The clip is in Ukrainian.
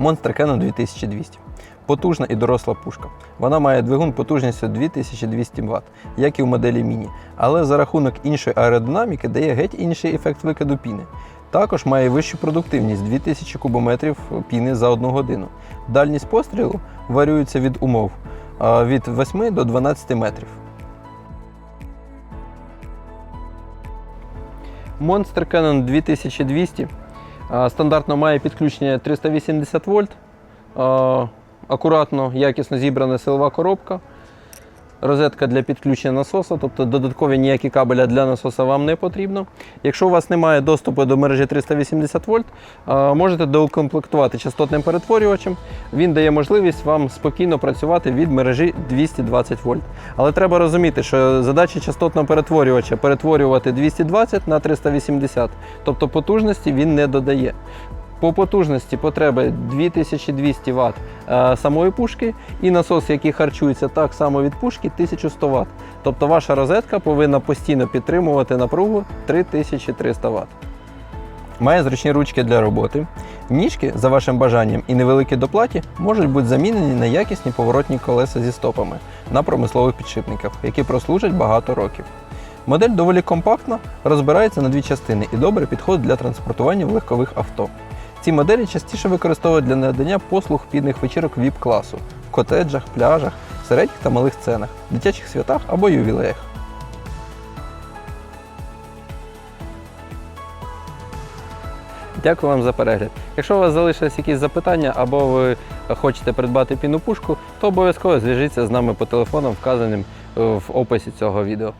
Monster Cannon 2200. Потужна і доросла пушка. Вона має двигун потужністю 2200 Вт, як і в моделі Міні, але за рахунок іншої аеродинаміки дає геть інший ефект викиду піни. Також має вищу продуктивність 2000 кубометрів піни за одну годину. Дальність пострілу варіюється від умов від 8 до 12 метрів. Monster Canon 2200 а, стандартно має підключення 380 вольт, акуратно, якісно зібрана силова коробка, розетка для підключення насоса, тобто додаткові ніякі кабеля для насоса вам не потрібно. Якщо у вас немає доступу до мережі 380 вольт, можете доукомплектувати частотним перетворювачем. Він дає можливість вам спокійно працювати від мережі 220 вольт. Але треба розуміти, що задача частотного перетворювача перетворювати 220 на 380, тобто потужності він не додає. По потужності потреби 2200 Вт е, самої пушки і насос, який харчується так само від пушки 1100 Вт. Тобто ваша розетка повинна постійно підтримувати напругу 3300 Вт. Має зручні ручки для роботи. Ніжки, за вашим бажанням і невеликі доплаті, можуть бути замінені на якісні поворотні колеса зі стопами на промислових підшипниках, які прослужать багато років. Модель доволі компактна, розбирається на дві частини і добре підходить для транспортування в легкових авто. Ці моделі частіше використовують для надання послуг підних вечірок ВІП-класу в котеджах, пляжах, середніх та малих сценах, дитячих святах або ювілеях. Дякую вам за перегляд. Якщо у вас залишились якісь запитання або ви хочете придбати піну пушку, то обов'язково зв'яжіться з нами по телефонам, вказаним е, в описі цього відео.